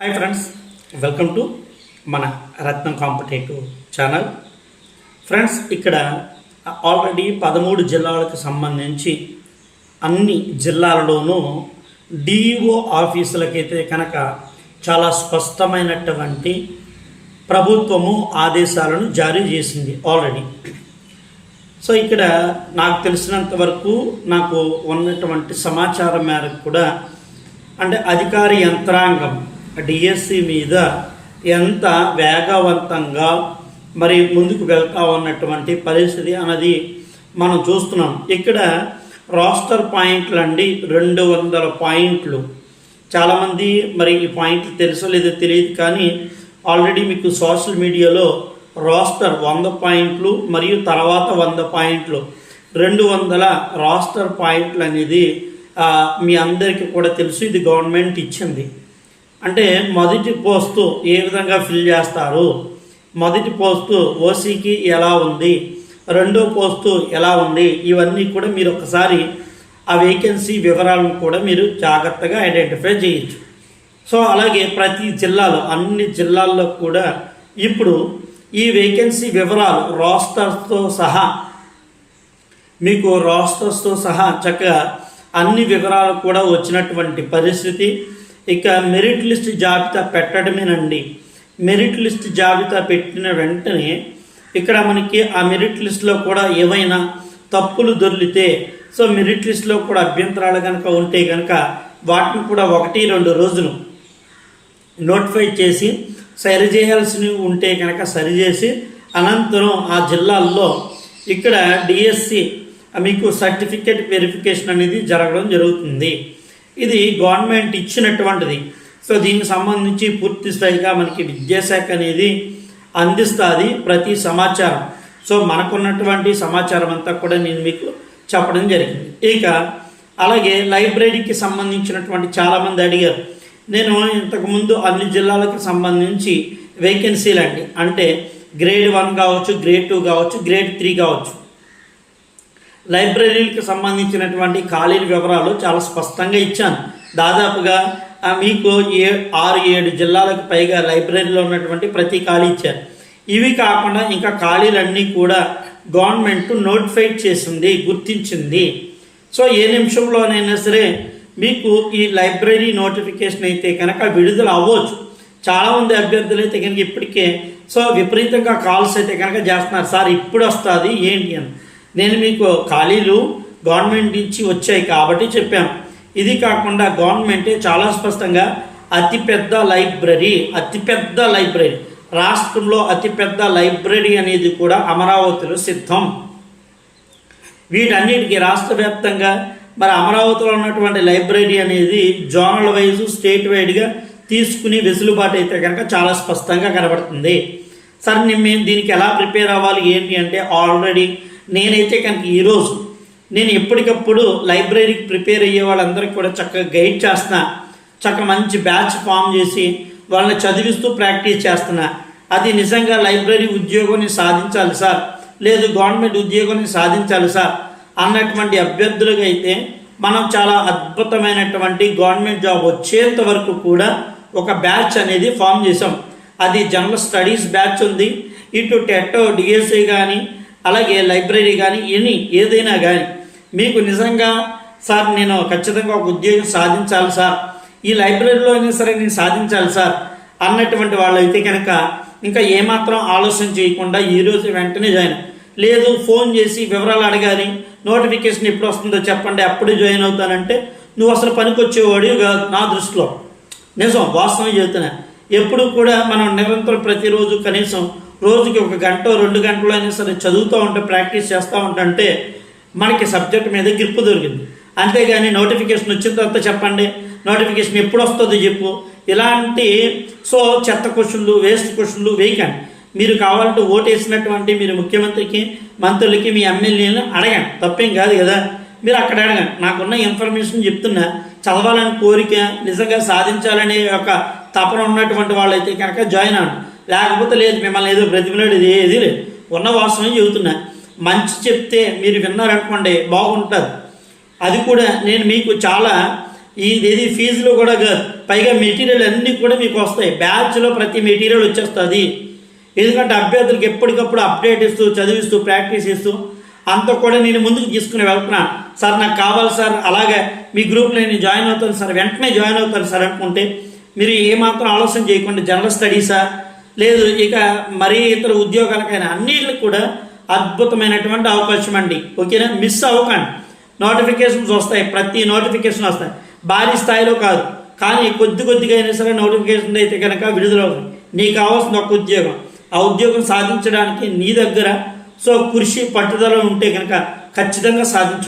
Hi friends welcome to మన Ratnam competitive channel friends ఇక్కడ already పదమూడు జిల్లాలకు సంబంధించి అన్ని జిల్లాలలోనూ డిఈఓ ఆఫీసులకైతే కనుక చాలా స్పష్టమైనటువంటి ప్రభుత్వము ఆదేశాలను జారీ చేసింది ఆల్రెడీ సో ఇక్కడ నాకు తెలిసినంత వరకు నాకు ఉన్నటువంటి సమాచారం మేరకు కూడా అంటే అధికారి యంత్రాంగం డిఎస్సి మీద ఎంత వేగవంతంగా మరి ముందుకు వెళ్తా ఉన్నటువంటి పరిస్థితి అన్నది మనం చూస్తున్నాం. ఇక్కడ రాస్టర్ పాయింట్లు అండి రెండు వందల పాయింట్లు. చాలామంది మరి ఈ పాయింట్లు తెలుసో లేదో తెలియదు కానీ ఆల్రెడీ మీకు సోషల్ మీడియాలో రాస్టర్ వంద పాయింట్లు మరియు తర్వాత వంద పాయింట్లు. రెండు వందల రాస్టర్ పాయింట్లు అనేది మీ అందరికీ కూడా తెలుసు. ఇది గవర్నమెంట్ ఇచ్చింది. అంటే మొదటి పోస్టు ఏ విధంగా ఫిల్ చేస్తారు? మొదటి పోస్టు ఓసీకి ఎలా ఉంది? రెండో పోస్టు ఎలా ఉంది? ఇవన్నీ కూడా మీరు ఒకసారి ఆ వేకెన్సీ వివరాలను కూడా మీరు జాగ్రత్తగా ఐడెంటిఫై చేయొచ్చు. సో అలాగే ప్రతి జిల్లాలో అన్ని జిల్లాల్లో కూడా ఇప్పుడు ఈ వేకెన్సీ వివరాలు రోస్టర్స్తో సహా మీకు రోస్టర్స్తో సహా చక్కగా అన్ని వివరాలు కూడా వచ్చినటువంటి పరిస్థితి. ఇక మెరిట్ లిస్ట్ జాబితా పెట్టడమేనండి. మెరిట్ లిస్ట్ జాబితా పెట్టిన వెంటనే ఇక్కడ మనకి ఆ మెరిట్ లిస్ట్లో కూడా ఏవైనా తప్పులు దొర్లితే సో మెరిట్ లిస్ట్లో కూడా అభ్యంతరాలు కనుక ఉంటే కనుక వాటిని కూడా ఒకటి రెండు రోజులు నోటిఫై చేసి సరిచేయాల్సినవి ఉంటే కనుక సరిచేసి అనంతరం ఆ జిల్లాల్లో ఇక్కడ డిఎస్సి మీకు సర్టిఫికేట్ వెరిఫికేషన్ అనేది జరగడం జరుగుతుంది. ఇది గవర్నమెంట్ ఇచ్చినటువంటిది. సో దీనికి సంబంధించి పూర్తి స్థాయిగా మనకి విద్యాశాఖ అనేది అందిస్తుంది ప్రతి సమాచారం. సో మనకున్నటువంటి సమాచారం అంతా కూడా నేను మీకు చెప్పడం జరిగింది. ఇక అలాగే లైబ్రరీకి సంబంధించినటువంటి చాలామంది అడిగారు. నేను ఇంతకుముందు అన్ని జిల్లాలకు సంబంధించి వేకెన్సీలు అండి అంటే గ్రేడ్ వన్ కావచ్చు గ్రేడ్ టూ కావచ్చు గ్రేడ్ త్రీ కావచ్చు. లైబ్రరీలకు సంబంధించినటువంటి ఖాళీల వివరాలు చాలా స్పష్టంగా ఇచ్చాను. దాదాపుగా మీకు ఏ ఆరు ఏడు జిల్లాలకు పైగా లైబ్రరీలో ఉన్నటువంటి ప్రతి ఖాళీ ఇచ్చారు. ఇవి కాకుండా ఇంకా ఖాళీలన్నీ కూడా గవర్నమెంట్ నోటిఫై చేసింది గుర్తించింది. సో ఏ నిమిషంలోనైనా సరే మీకు ఈ లైబ్రరీ నోటిఫికేషన్ అయితే కనుక విడుదల అవ్వచ్చు. చాలామంది అభ్యర్థులు అయితే కనుక ఇప్పటికే సో విపరీతంగా కాల్స్ అయితే కనుక చేస్తున్నారు. సార్ ఇప్పుడు వస్తుంది ఏంటి అని. నేను మీకు ఖాళీలు గవర్నమెంట్ నుంచి వచ్చాయి కాబట్టి చెప్పాను. ఇది కాకుండా గవర్నమెంటే చాలా స్పష్టంగా అతిపెద్ద లైబ్రరీ అతిపెద్ద లైబ్రరీ. రాష్ట్రంలో అతిపెద్ద లైబ్రరీ అనేది కూడా అమరావతిలో సిద్ధం. వీటన్నిటికీ రాష్ట్ర వ్యాప్తంగా మరి అమరావతిలో ఉన్నటువంటి లైబ్రరీ అనేది జోనల్ వైజ్ స్టేట్ వైడ్గా తీసుకుని వెసులుబాటు అయితే కనుక చాలా స్పష్టంగా కనబడుతుంది. సార్ నేను మేము దీనికి ఎలా ప్రిపేర్ అవ్వాలి? ఏంటి అంటే ఆల్రెడీ నేనైతే కనుక ఈరోజు నేను ఎప్పటికప్పుడు లైబ్రరీకి ప్రిపేర్ అయ్యే వాళ్ళందరికీ కూడా చక్కగా గైడ్ చేస్తున్నా. చక్కగా మంచి బ్యాచ్ ఫామ్ చేసి వాళ్ళని చదివిస్తూ ప్రాక్టీస్ చేస్తున్నా. అది నిజంగా లైబ్రరీ ఉద్యోగాన్ని సాధించాలి సార్. లేదు గవర్నమెంట్ ఉద్యోగాన్ని సాధించాలి సార్. అన్నటువంటి అభ్యర్థులుగా అయితే మనం చాలా అద్భుతమైనటువంటి గవర్నమెంట్ జాబ్ వచ్చేంత వరకు కూడా ఒక బ్యాచ్ అనేది ఫామ్ చేసాం అది జనరల్ స్టడీస్ బ్యాచ్ ఉంది. ఇటు టెట్టో డిఎస్సి కానీ అలాగే లైబ్రరీ కానీ ఎనీ ఏదైనా కానీ మీకు నిజంగా సార్ నేను ఖచ్చితంగా ఒక ఉద్యోగం సాధించాలి సార్. ఈ లైబ్రరీలో అయినా సరే నేను సాధించాలి సార్ అన్నటువంటి వాళ్ళు అయితే కనుక ఇంకా ఏమాత్రం ఆలోచన చేయకుండా ఈ రోజు వెంటనే జాయిన్. లేదు ఫోన్ చేసి వివరాలు అడగాలి. నోటిఫికేషన్ ఎప్పుడు వస్తుందో చెప్పండి అప్పుడే జాయిన్ అవుతానంటే నువ్వు అసలు పనికొచ్చేవాడు కాదు నా దృష్టిలో. నిజం వాస్తవం చెబుతున్నా. ఎప్పుడు కూడా మనం నిరంతరం ప్రతిరోజు కనీసం రోజుకి ఒక గంట రెండు గంటలు అయినా సరే చదువుతూ ఉంటే ప్రాక్టీస్ చేస్తూ ఉంటే మనకి సబ్జెక్ట్ మీద గ్రిప్ దొరికింది. అంతేగాని నోటిఫికేషన్ వచ్చిన తర్వాత చెప్పండి నోటిఫికేషన్ ఎప్పుడు వస్తుందో చెప్పు. ఇలాంటి సో చెత్త క్వశ్చన్లు వేస్ట్ క్వశ్చన్లు వేయకండి. మీరు కావాలంటే ఓటు వేసినటువంటి మీరు ముఖ్యమంత్రికి మంత్రులకి మీ ఎమ్మెల్యేలను అడగండి. తప్పేం కాదు కదా. మీరు అక్కడ అడగండి. నాకున్న ఇన్ఫర్మేషన్ చెప్తున్నా చదవాలని కోరిక నిజంగా సాధించాలనే ఒక తపన ఉన్నటువంటి వాళ్ళైతే కనుక జాయిన్ అవ్వండి. లేకపోతే లేదు మిమ్మల్ని ఏదో బ్రతిమలాడు ఇది ఏది లేదు. ఉన్న వాస్తవం చెబుతున్నా. మంచి చెప్తే మీరు విన్నారనుకోండి బాగుంటుంది. అది కూడా నేను మీకు చాలా ఇది ఫీజులు కూడా కాదు పైగా మెటీరియల్ అన్నీ కూడా మీకు వస్తాయి. బ్యాచ్లో ప్రతి మెటీరియల్ వచ్చేస్తుంది. ఎందుకంటే అభ్యర్థులకు ఎప్పటికప్పుడు అప్డేట్ ఇస్తూ చదివిస్తూ ప్రాక్టీస్ ఇస్తూ అంతా కూడా నేను ముందుకు తీసుకుని వెళ్తున్నాను సార్ నాకు కావాలి సార్ అలాగే మీ గ్రూప్లో నేను జాయిన్ అవుతాను సార్ వెంటనే జాయిన్ అవుతాను సార్ అనుకుంటే మీరు ఏమాత్రం ఆలోచన చేయకుండా జనరల్ స్టడీసా లేదు ఇక మరీ ఇతర ఉద్యోగాలకైనా అన్నిటికి కూడా అద్భుతమైనటువంటి అవకాశం అండి. ఓకేనా? మిస్ అవ్వకండి. నోటిఫికేషన్స్ వస్తాయి. ప్రతి నోటిఫికేషన్ వస్తాయి. భారీ స్థాయిలో కాదు. కానీ కొద్ది కొద్దిగా అయినా సరే నోటిఫికేషన్ అయితే కనుక విడుదలవుతుంది నీకు కావాల్సిన ఒక ఉద్యోగం. ఆ ఉద్యోగం సాధించడానికి నీ దగ్గర సో కృషి పట్టుదల ఉంటే కనుక ఖచ్చితంగా సాధించు